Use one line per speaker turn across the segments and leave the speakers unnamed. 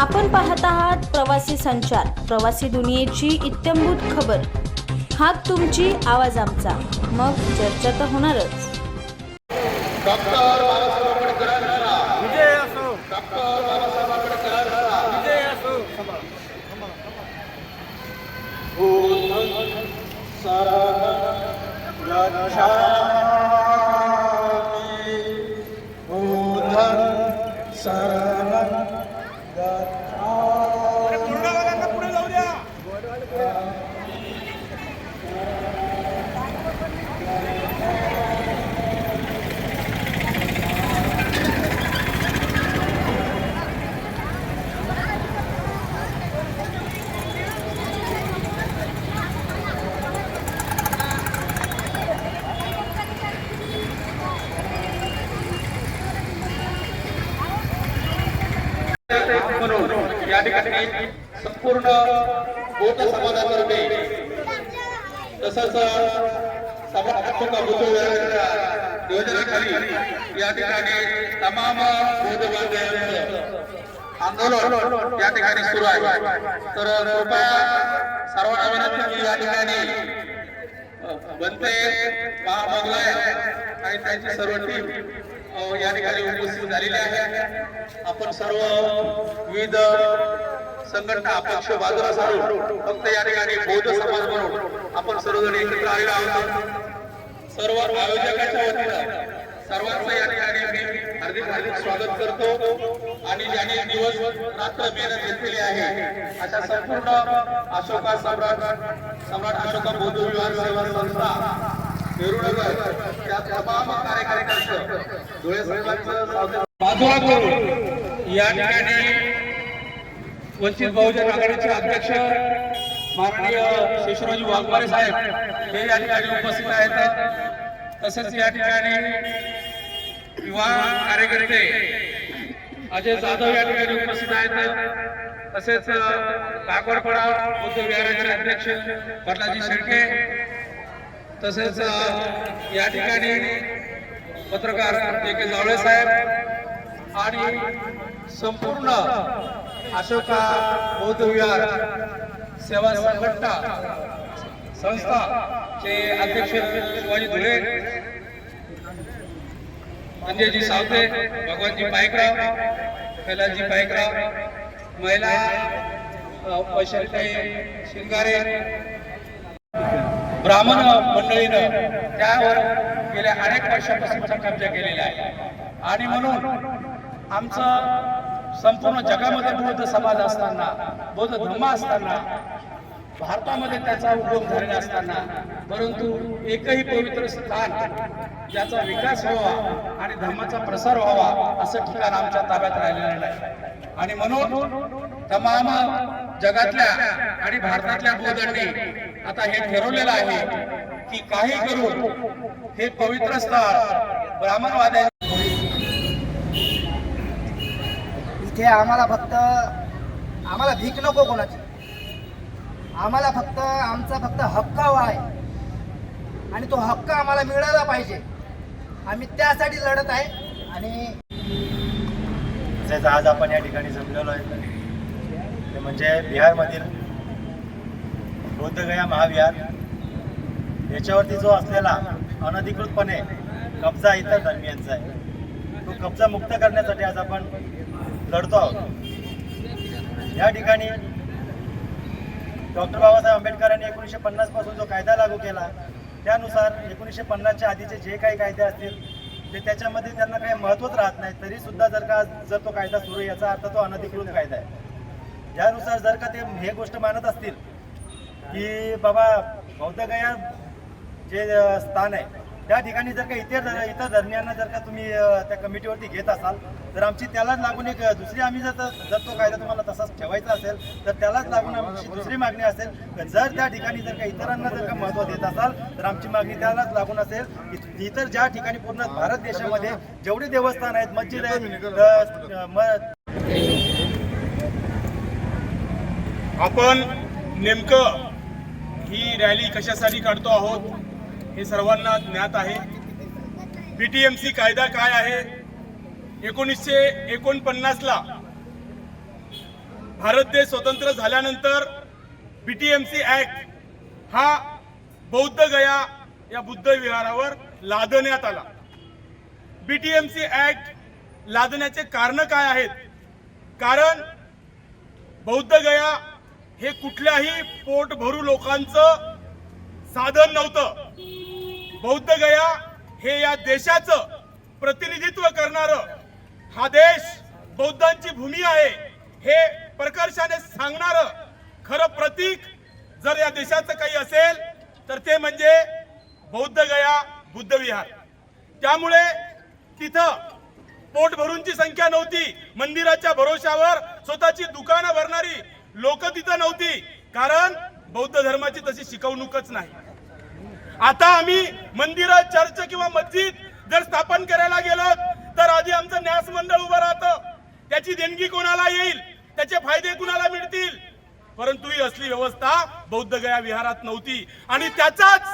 आपण पाहत आहात प्रवासी संचार प्रवासी दुनियेची इत्यंभूत खबर. हात तुमची आवाज आमचा. मग चर्चा तर होणारच.
विजय असो विजय असो पुढे जाऊ द्या
म्हणून या ठिकाणी संपूर्ण बौद्ध समाजातर्फे तसंच समाजोका या ठिकाणी तमाम आंदोलन या ठिकाणी सुरू आहे. तर कृपया सर्वांना विनंती की या ठिकाणी बनते महामंगलाय आणि त्यांची सर्व टीम या ठिकाणी उपस्थित झालेली आहे. आपण सर्व विविध संघटना अपक्ष बाजूला सारून फक्त या ठिकाणी बौद्ध समाज म्हणून आपण सर्वजण एकत्र आलेलो आहोत. सर्व आयोजकाच्या वतीनं सर्वांचं या ठिकाणी मी हार्दिक हार्दिक स्वागत करतो. आणि ज्यांनी दिवस रात्र मेहनत घेतलेली आहे अशा संपूर्ण अशोका सम्राट सम्राट अशोका बौद्ध विहार सेवा संस्था नेहरूनगर त्या तमाम कार्यकर्त्यांचं धुळे साहेबांचं बाजूला करून या ठिकाणी वंचित बहुजन आघाडीचे अध्यक्ष माननीय शेषरावजी वाघमारे साहेब हे या ठिकाणी उपस्थित आहेत. तसेच या ठिकाणी युवा कार्यकर्ते अजय जाधव या ठिकाणी उपस्थित आहेत. तसेच काकोडपडा बुद्ध विहाराचे अध्यक्ष प्रल्हादजी शेळके. तसेच या ठिकाणी पत्रकार जे के जावळे साहेब. आणि संपूर्ण अशोका बौद्ध विहार सेवा संघटना संस्था चे अध्यक्ष शिवाजी धुळे संजयजी सावते भगवानजी पायकराव कैलासजी पायकराव महिला वैशालीताई शिंगारे ब्राह्मण मंडळीनं त्यावर गेल्या अनेक वर्षापासून कब्जा केलेला आहे. आणि म्हणून आमचं संपूर्ण जगामध्ये बौद्ध समाज असताना बौद्ध धर्म असताना भारतामध्ये त्याचा उपयोग झालेला असताना परंतु एकही पवित्र स्थान ज्याचा विकास व्हावा आणि धर्माचा प्रसार व्हावा असं ठिकाण आमच्या ताब्यात राहिलेलं नाही. आणि म्हणून तमाम जगातल्या आणि भारतातल्या बौद्धांनी आता हे ठरवलेलं आहे की काही करून हे पवित्र स्थळ ब्राह्मणवाद्या
इथे आम्हाला फक्त आम्हाला भीक नको कोणाची. आम्हाला फक्त आमचा फक्त हक्क हवा आहे. आणि तो हक्क आम्हाला मिळाला पाहिजे. आम्ही त्यासाठी लढत आहे. आणि
तसेच आज आपण या ठिकाणी जमलेलो आहे. ते म्हणजे बिहारमधील बौद्धगया महाविहार. याच्यावरती जो असलेला अनधिकृतपणे कब्जा इतर धर्मियांचा आहे तो कब्जा मुक्त करण्यासाठी आज आपण लढतो आहोत. या ठिकाणी डॉक्टर बाबासाहेब आंबेडकरांनी एकोणीसशे पन्नासपासून जो कायदा लागू केला त्यानुसार एकोणीसशे पन्नासच्या आधीचे जे काही कायदे असतील ते त्याच्यामध्ये त्यांना काही महत्त्वच राहत नाही. तरी सुद्धा जर का जर तो कायदा सुरू आहे, याचा अर्थ तो अनधिकृत कायदा आहे. यानुसार जर का ते हे गोष्ट मानत असतील की बाबा बौद्धगया जे स्थान आहे त्या ठिकाणी जर का इतर इतर धरण्यांना जर का तुम्ही त्या कमिटीवरती घेत असाल तर आमची त्यालाच लागून एक दुसरी आम्ही जर जर तो कायदा तुम्हाला तसाच ठेवायचा असेल तर त्यालाच लागून आमची दुसरी मागणी असेल तर जर त्या ठिकाणी जर का इतरांना जर का महत्त्व देत असाल तर आमची मागणी त्यालाच लागून असेल. इतर ज्या ठिकाणी पूर्ण भारत देशामध्ये जेवढे देवस्थान आहेत मस्जिद आहेत
आपण नेमकं ही रॅली कशासाठी काढतो आहोत? हे सर्वांना ज्ञात आहे. पीटीएमसी कायदा काय आहे? एकोणीसशे एकोणपन्नासला भारत देश स्वतंत्र झाल्यानंतर बीटीएमसी ऍक्ट हा बौद्ध गया या बुद्ध विहारावर लादण्यात आला. बीटीएमसी ऍक्ट लादण्याचे कारण काय आहेत? कारण बौद्ध गया हे कुठल्याही पोट भरू लोकांचं साधन नव्हतं. बौद्ध गया हे या देशाचं प्रतिनिधित्व करणार हा देश बौद्धांची भूमी आहे हे प्रकर्षाने सांगणार खरं प्रतीक जर या देशाचं काही असेल तर ते म्हणजे बौद्ध गया बुद्ध विहार. त्यामुळे तिथं पोट भरूंची संख्या नव्हती मंदिराच्या भरोशावर स्वतःची दुकानं भरणारी लोक तिथं नव्हती कारण बौद्ध धर्माची तशी शिकवणूकच नाही. आता आम्ही मंदिर चर्च किंवा मस्जिद जर स्थापन करायला गेलो तर आधी आमचं न्यास मंडळ उभं राहतं. त्याची देणगी कोणाला येईल? त्याचे फायदे कुणाला मिळतील? परंतु ही असली व्यवस्था बौद्ध गया विहारात नव्हती. आणि त्याचाच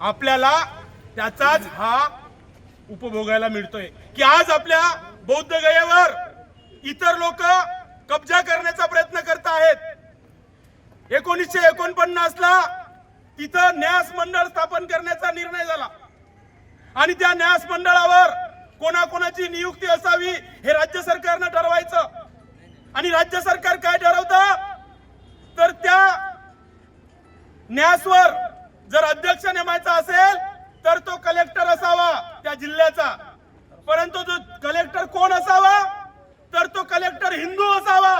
आपल्याला त्याचाच हा उपभोगायला मिळतोय. की आज आपल्या बौद्ध गयेवर इतर लोक कब्जा करण्याचा प्रयत्न करत आहेत. एकोणीसशे एकोणपन्नासला तिथं न्यास मंडळ स्थापन करण्याचा निर्णय झाला. आणि त्या न्यास मंडळावर कोणाकोणाची नियुक्ती असावी हे राज्य सरकारनं ठरवायचं. आणि राज्य सरकार काय ठरवतं? तर त्या न्यासवर जर अध्यक्ष नेमायचा असेल तर तो कलेक्टर असावा त्या जिल्ह्याचा. परंतु जो कलेक्टर कोण असावा? तर तो कलेक्टर हिंदू असावा.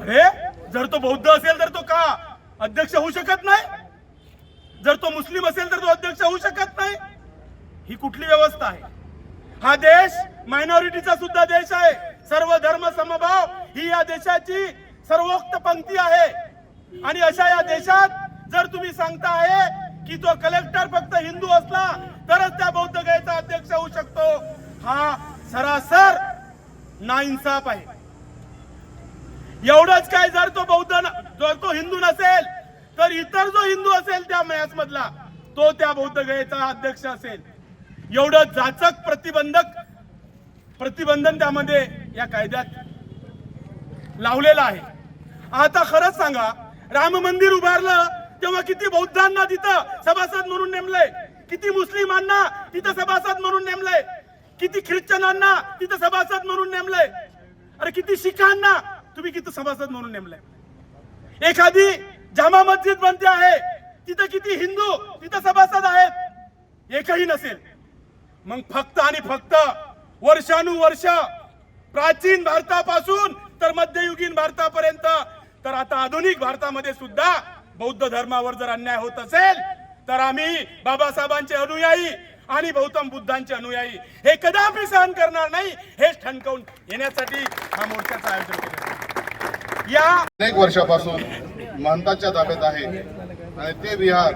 अरे जर तो बौद्ध असेल अध्यक्ष होऊ शकत नाही. जर तो मुस्लिम असेल तर तो अध्यक्ष होऊ शकत नाही. ही कुठली व्यवस्था आहे? हा देश मायनॉरिटीचा सुद्धा देश आहे. सर्व धर्म समभाव ही या देशाची सर्वोक्त पंक्ती आहे. आणि अशा या देशात जर तुम्ही सांगता आहे की तो कलेक्टर फक्त हिंदू असला तरच त्या बौद्ध गयेचा अध्यक्ष होऊ शकतो. हा सरासर नाइन्साफ आहे. एवढंच काय जर तो बौद्ध जर तो हिंदू नसेल तर इतर जो हिंदू असेल त्या मॅच मधला तो त्या बौद्ध गयेचा अध्यक्ष असेल. एवढं जाचक प्रतिबंधक प्रतिबंधन त्यामध्ये या कायद्यात लावलेलं आहे. आता खरंच सांगा राम मंदिर उभारलं तेव्हा किती बौद्धांना तिथं सभासद म्हणून नेमलंय? किती मुस्लिमांना तिथं सभासद म्हणून नेमलंय? किती ख्रिश्चनांना तिथं सभासद म्हणून नेमलंय? अरे किती शिखांना तुम्ही किती सभासद म्हणून नेमलंय? एखादी जामा मस्जिद बनते आहे. तिथं किती हिंदू तिथं सभासद आहेत. एकही नसेल. मग फक्त आणि फक्त वर्षानुवर्ष प्राचीन भारतापासून तर मध्ययुगीन भारतापर्यंत तर आता आधुनिक भारतामध्ये सुद्धा बौद्ध धर्मावर जर अन्याय होत असेल तर आम्ही बाबासाहेबांचे अनुयायी आणि गौतम बुद्धांचे अनुयायी हे कदापि सहन करणार नाही हेच ठणकावून येण्यासाठी हा मोर्चाचं आयोजन केलं आहे. या
अनेक वर्षापासून महंतांच्या ताब्यात आहे. आणि ते विहार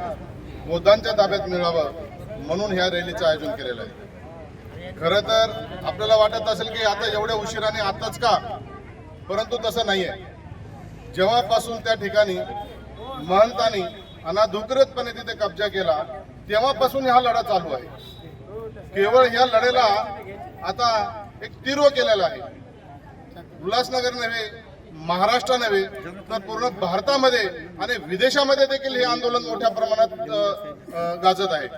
बौद्धांच्या ताब्यात मिळावं म्हणून ह्या रॅलीचं आयोजन केलेलं आहे. खरं तर आपल्याला वाटत असेल की आता एवढ्या उशिराने आताच का? परंतु तसं नाही आहे जेव्हापासून त्या ठिकाणी महंतांनी अनाधिकृतपणे तिथे कब्जा केला तेव्हापासून हा लढा चालू आहे. केवळ या लढेला आता एक तीव्र केलेला आहे. उल्हासनगर नव्हे महाराष्ट्र नव्हे तर पूर्ण भारतामध्ये आणि विदेशामध्ये देखील हे आंदोलन मोठ्या प्रमाणात गाजत आहे.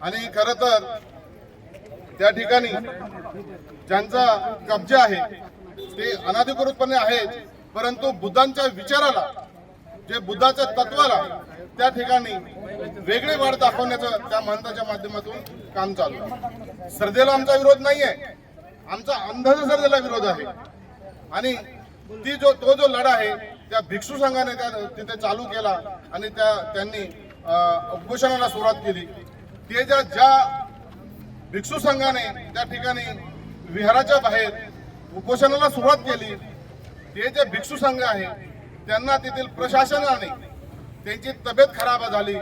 आणि खर तर त्या ठिकाणी ज्यांचा कब्जा आहे ते अनाधिकृतपणे आहेत परंतु बुद्धांच्या विचाराला जे बुद्धाच्या तत्वाला त्या ठिकाणी वेगळी वाढ दाखवण्याचं त्या महंताच्या माध्यमातून काम चालू आहे. श्रद्धेला आमचा विरोध नाही आहे आमचा अंधश्रद्धेला विरोध आहे. आणि ती जो तो जो लढा आहे त्या भिक्षू संघाने त्या तिथे चालू केला आणि त्या त्यांनी उपोषणाला सुरुवात केली. ते ज्या ज्या भिक्षू संघाने त्या ठिकाणी विहाराच्या बाहेर उपोषणाला सुरुवात केली ते जे भिक्षू संघ आहे त्यांना तेथील प्रशासनाने त्यांची तब्येत खराब झाली.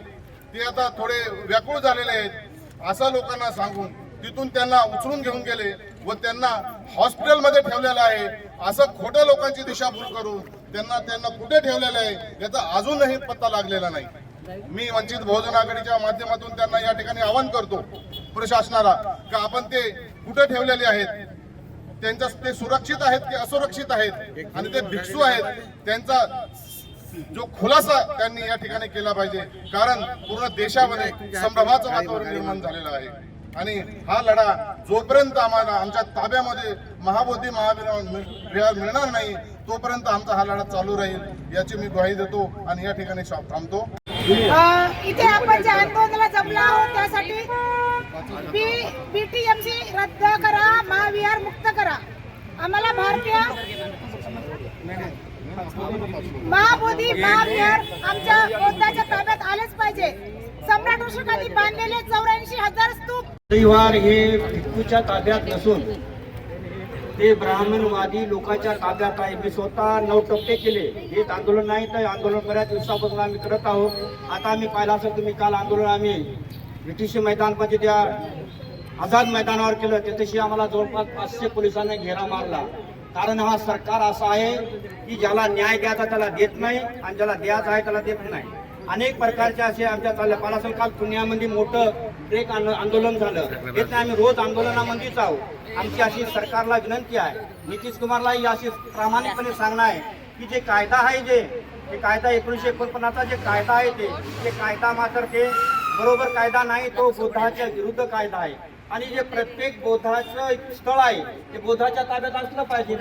ते आता थोडे व्याकुळ झालेले आहेत असं लोकांना सांगून तिथून त्यांना उचलून घेऊन गेले. व त्यांना हॉस्पिटलमध्ये ठेवलेलं आहे. असं खोटं लोकांची दिशाभूल करून त्यांना त्यांना कुठे ठेवलेलं आहे याचा अजूनही पत्ता लागलेला नाही. मी वंचित बहुजन आघाडीच्या माध्यमातून त्यांना या ठिकाणी आवाहन करतो प्रशासनाला का आपण ते कुठे ठेवलेले आहेत? त्यांच्या ते सुरक्षित आहेत की असुरक्षित आहेत? आणि ते भिक्षू आहेत? त्यांचा जो खुलासा त्यांनी या ठिकाणी केला पाहिजे. कारण पूर्ण देशामध्ये संभ्रमाचं वातावरण निर्माण झालेलं आहे. आणि हा लढा जोपर्यंत आम्हाला आमच्या ताब्यामध्ये महाबोधी महाविहार मिळणार नाही तोपर्यंत आमचा हा लढा चालू राहील याची मी ग्वाही देतो आणि या ठिकाणी शॉप थांबतो.
इथे आपण ज्या आंदोलनाला जमला आहोत त्यासाठी बी बीटीएमसी रद्द करा महाविहार मुक्त करा. आम्हाला भारतीय महाबोधी महाविहार आमच्या बौद्धाच्या ताब्यात आलेच पाहिजे. सम्राट अशोकांनी बांधलेले चौऱ्याऐंशी हजार स्तूप.
परिवार हे भिक्खूच्या ताब्यात नसून ते ब्राह्मणवादी लोकांच्या ताब्यात आहे. मी स्वतः नऊ टप्पे केले. हे आंदोलन नाही तर आंदोलन बऱ्याच दिवसापासून आम्ही करत आहोत. आता आम्ही पाहिलं असेल तुम्ही काल आंदोलन आम्ही ब्रिटिश मैदानमध्ये त्या आझाद मैदानावर केलं तिथेशी आम्हाला जवळपास पाचशे पोलिसांनी घेरा मारला. कारण हा सरकार असा आहे की ज्याला न्याय द्यायचा त्याला देत नाही आणि ज्याला द्यायचा आहे त्याला देत नाही. अनेक प्रकारचे असे आमच्या चालल्या मला काल पुण्यामध्ये मोठं ब्रेक आंदो- आंदोलन झालं. येथे आम्ही रोज आंदोलनामध्येच आहोत. आमची अशी सरकारला विनंती आहे. नितीश कुमारला ही अशी प्रामाणिकपणे सांगणं आहे की जे कायदा आहे जे ते कायदा एकोणीसशे एकोणपन्नासचा जे कायदा आहे ते ते कायदा मात्र ते बरोबर कायदा नाही तो बुद्धाच्या विरुद्ध कायदा आहे. आणि जे प्रत्येक बोधाचं एक स्थळ आहे ते बोधाच्या ताब्यात असलं पाहिजे.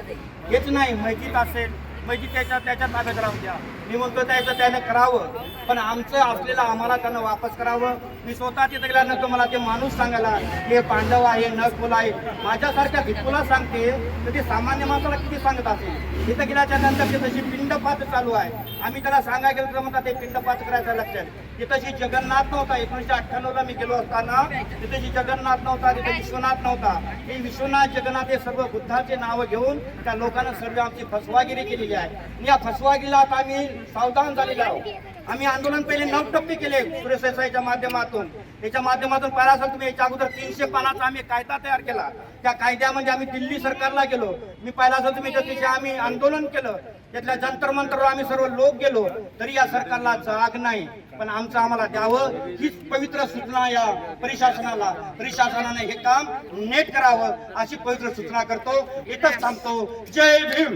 हेच नाही माहितीत असेल. म्हणजे त्याच्या त्याच्या ताब्यात राहू द्या. मी म्हणतो त्याचं त्यानं करावं. पण आमचं असलेलं आम्हाला त्यानं वापस करावं. मी स्वतः तिथे गेल्यानंतर मला ते माणूस सांगायला हे पांडव आहे नकुल आहे माझ्यासारख्या भिक्खूला सांगते तर ते सामान्य माणसाला किती सांगत असेल? इथं गेल्याच्यानंतर ते तशी पिंडपात चालू आहे आम्ही त्याला सांगायला गेलो तर म्हणतात ते पिंडपात करायचं लक्षात. तिथंशी जगन्नाथ नव्हता एकोणीसशे अठ्ठ्याण्णवला मी गेलो असताना तिथेशी जगन्नाथ नव्हता तिथे विश्वनाथ नव्हता हे विश्वनाथ जगन्नाथ हे सर्व बुद्धाचे नावं घेऊन त्या लोकांना सर्व आमची फसवागिरी केलेली आहे. आणि या फसवागिरीला आता आम्ही सावधान झालेलो आहोत. आम्ही आंदोलन पहिले नऊ टप्पे केले सुरेश माध्यमातून. याच्या माध्यमातून पाहिला असेल तुम्ही याच्या अगोदर तीनशे पानाचा आम्ही कायदा तयार केला. त्या कायद्यामध्ये आम्ही दिल्ली सरकारला गेलो. मी पाहिला असेल तुम्ही तिथे आम्ही आंदोलन केलं. त्यातल्या जंतर मंतरवर आम्ही सर्व लोक गेलो. तरी या सरकारला जाग नाही. पण आमचं आम्हाला द्यावं हीच पवित्र सूचना या प्रशासनाला. प्रशासनाने हे काम नेट करावं अशी पवित्र सूचना करतो. इथंच थांबतो. जय भीम.